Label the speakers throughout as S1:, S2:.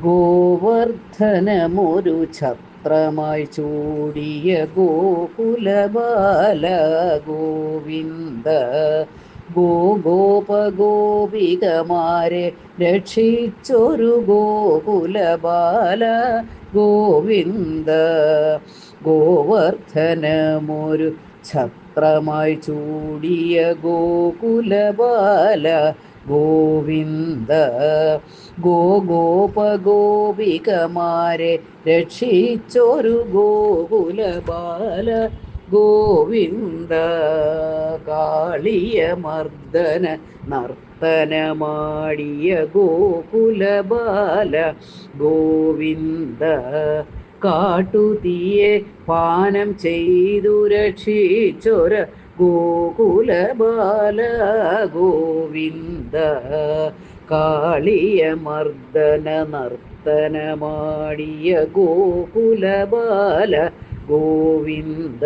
S1: ഗോവർദ്ധനമൊരു ഛത്രമായി ചൂടിയ ഗോകുലബാല ഗോവിന്ദ ഗോഗോപഗോപികമാരെ രക്ഷിച്ചൊരു ഗോകുലബാല ഗോവിന്ദ. ഗോവർദ്ധനമൊരു ഛത്രമായി ചൂടിയ ഗോകുലബാല ഗോവിന്ദ ഗോഗോപഗോപികമാരെ രക്ഷിച്ചൊരു ഗോകുലബാല. ഗോവിന്ദ കാളിയ മർദ്ദന നർത്തനമാടിയ ഗോകുലബാല. ഗോവിന്ദ കാട്ടുതീയെ പാനം ചെയ്തു രക്ഷിച്ചൊര ഗോകുലബാല ഗോവിന്ദ കാളിയ മർദ്ദന നർത്തനമാടിയ ഗോകുലബാല ഗോവിന്ദ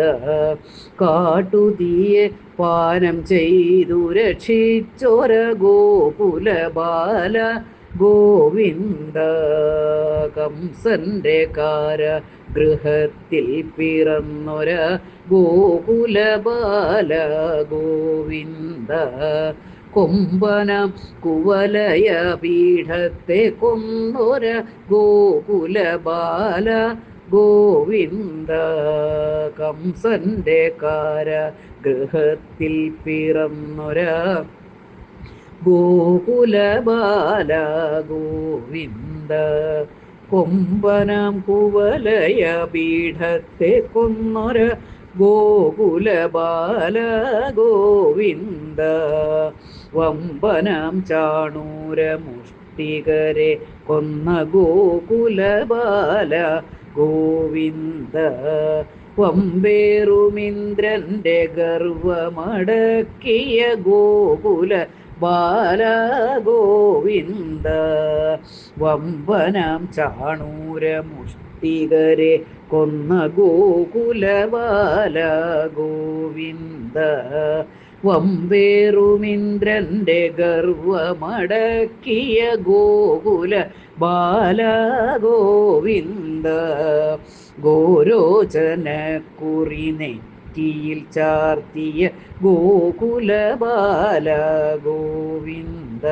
S1: കാട്ടുതീയെ പാനം ചെയ്തു രക്ഷിച്ചൊര ഗോകുലബാല ഗോവിന്ദ കംസന്റെ കാര ഗൃഹത്തിൽ പിറന്നൊര ഗോകുലബാല ഗോവിന്ദ കൊമ്പനം കുവലയ പീഠത്തെ കൊന്നൊര ഗോകുലബാല ഗോവിന്ദ. കംസന്റെ കാര ഗൃഹത്തിൽ പിറന്നൊര ഗോകുലബാല ഗോവിന്ദ. കൊമ്പനം കുവലയ പീഠത്തെ കൊന്നൊര ഗോകുലബാല ഗോവിന്ദ. വമ്പനാം ചാണൂര മുഷ്ടികരെ കൊന്ന ഗോകുല ബാല ഗോവിന്ദ. വമ്പേറുമിന്ദ്രന്റെ ഗർവമടക്കിയ ഗോകുല ബാലഗോവിന്ദ. വമ്പനം ചാണൂര മുഷ്ടികരെ കൊന്ന ഗോകുല ബാല ഗോവിന്ദ വമ്പേറുമിന്ദ്രന്റെ ഗർവമടക്കിയ ഗോകുല ബാല ഗോവിന്ദ ഗോരോചന കുറി നെറ്റിയിൽ ചാർത്തിയ ഗോകുല ബാല ഗോവിന്ദ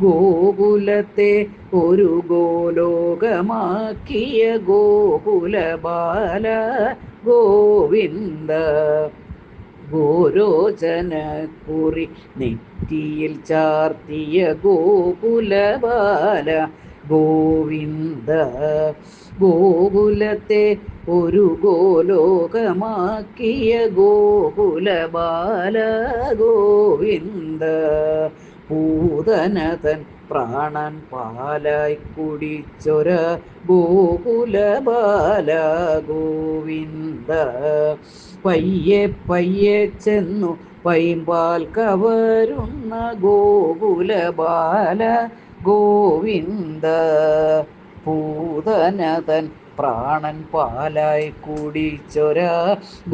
S1: ഗോകുലത്തെ ഒരു ഗോലോകമാക്കിയ ഗോകുല ബാല ഗോവിന്ദ ഗോരോചന കുറി നെറ്റിയിൽ ചാർത്തിയ ഗോകുലബാല. ഗോവിന്ദ ഗോകുലത്തെ ഒരു ഗോലോകമാക്കിയ ഗോകുലബാല. ഗോവിന്ദ പൂതനതൻ പ്രാണൻ പാലായി കുടിച്ചൊര ഗോകുലബാല ഗോവിന്ദ പയ്യെ പയ്യെ ചെന്നു പൈമ്പാൽ കവരുന്ന ഗോകുലബാല ഗോവിന്ദ പൂതനതൻ പ്രാണൻ പാലായി കുടിച്ചൊര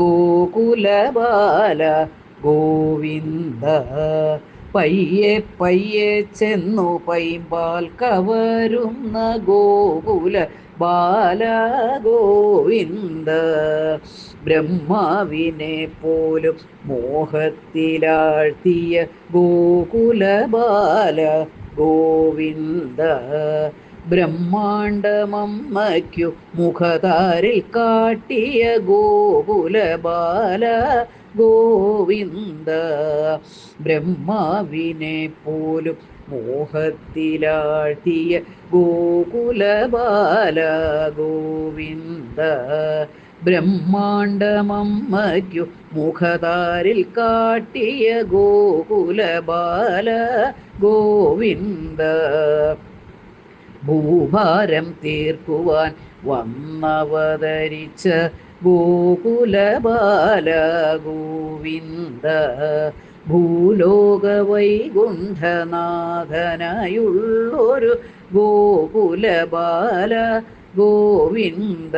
S1: ഗോകുലബാല ഗോവിന്ദ പയ്യെ പയ്യെ ചെന്നു പൈമ്പാൽ കവരുന്ന ഗോകുല ബാല ഗോവിന്ദ ബ്രഹ്മാവിനെ പോലും മോഹത്തിലാഴ്ത്തിയ ഗോകുല ബാല ഗോവിന്ദ ബ്രഹ്മാണ്ടമമ്മയ്ക്കു മുഖതാരിൽ കാട്ടിയ ഗോകുല ബാല ഗോവിന്ദ. ബ്രഹ്മാവിനെ പോലും മോഹത്തിലാഴ്ത്തിയ ഗോകുല ബാല ഗോവിന്ദ. ബ്രഹ്മാണ്ടമമ്മയ്ക്കു മുഖതാരിൽ കാട്ടിയ ഗോകുല ബാല ഗോവിന്ദ. ഭൂഭാരം തീർക്കുവാൻ വന്നവതരിച്ച ഗോകുലബാല ഗോവിന്ദ ഭൂലോക വൈകുണ്ഠനാഥനായുള്ളൊരു ഗോകുലബാല ഗോവിന്ദ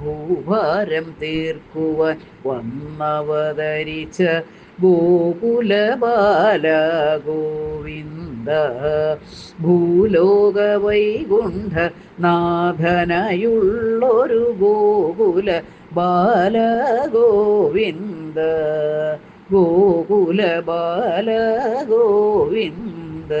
S1: ഭൂഭാരം തീർക്കുവാൻ വന്നവതരിച്ച ഗോകുല ബാല ഗോവിന്ദ ഭൂലോക വൈകുണ്ഠ നാഥനയുള്ളൊരു ഗോകുല ബാല ഗോവിന്ദ ഗോകുല ബാല ഗോവിന്ദ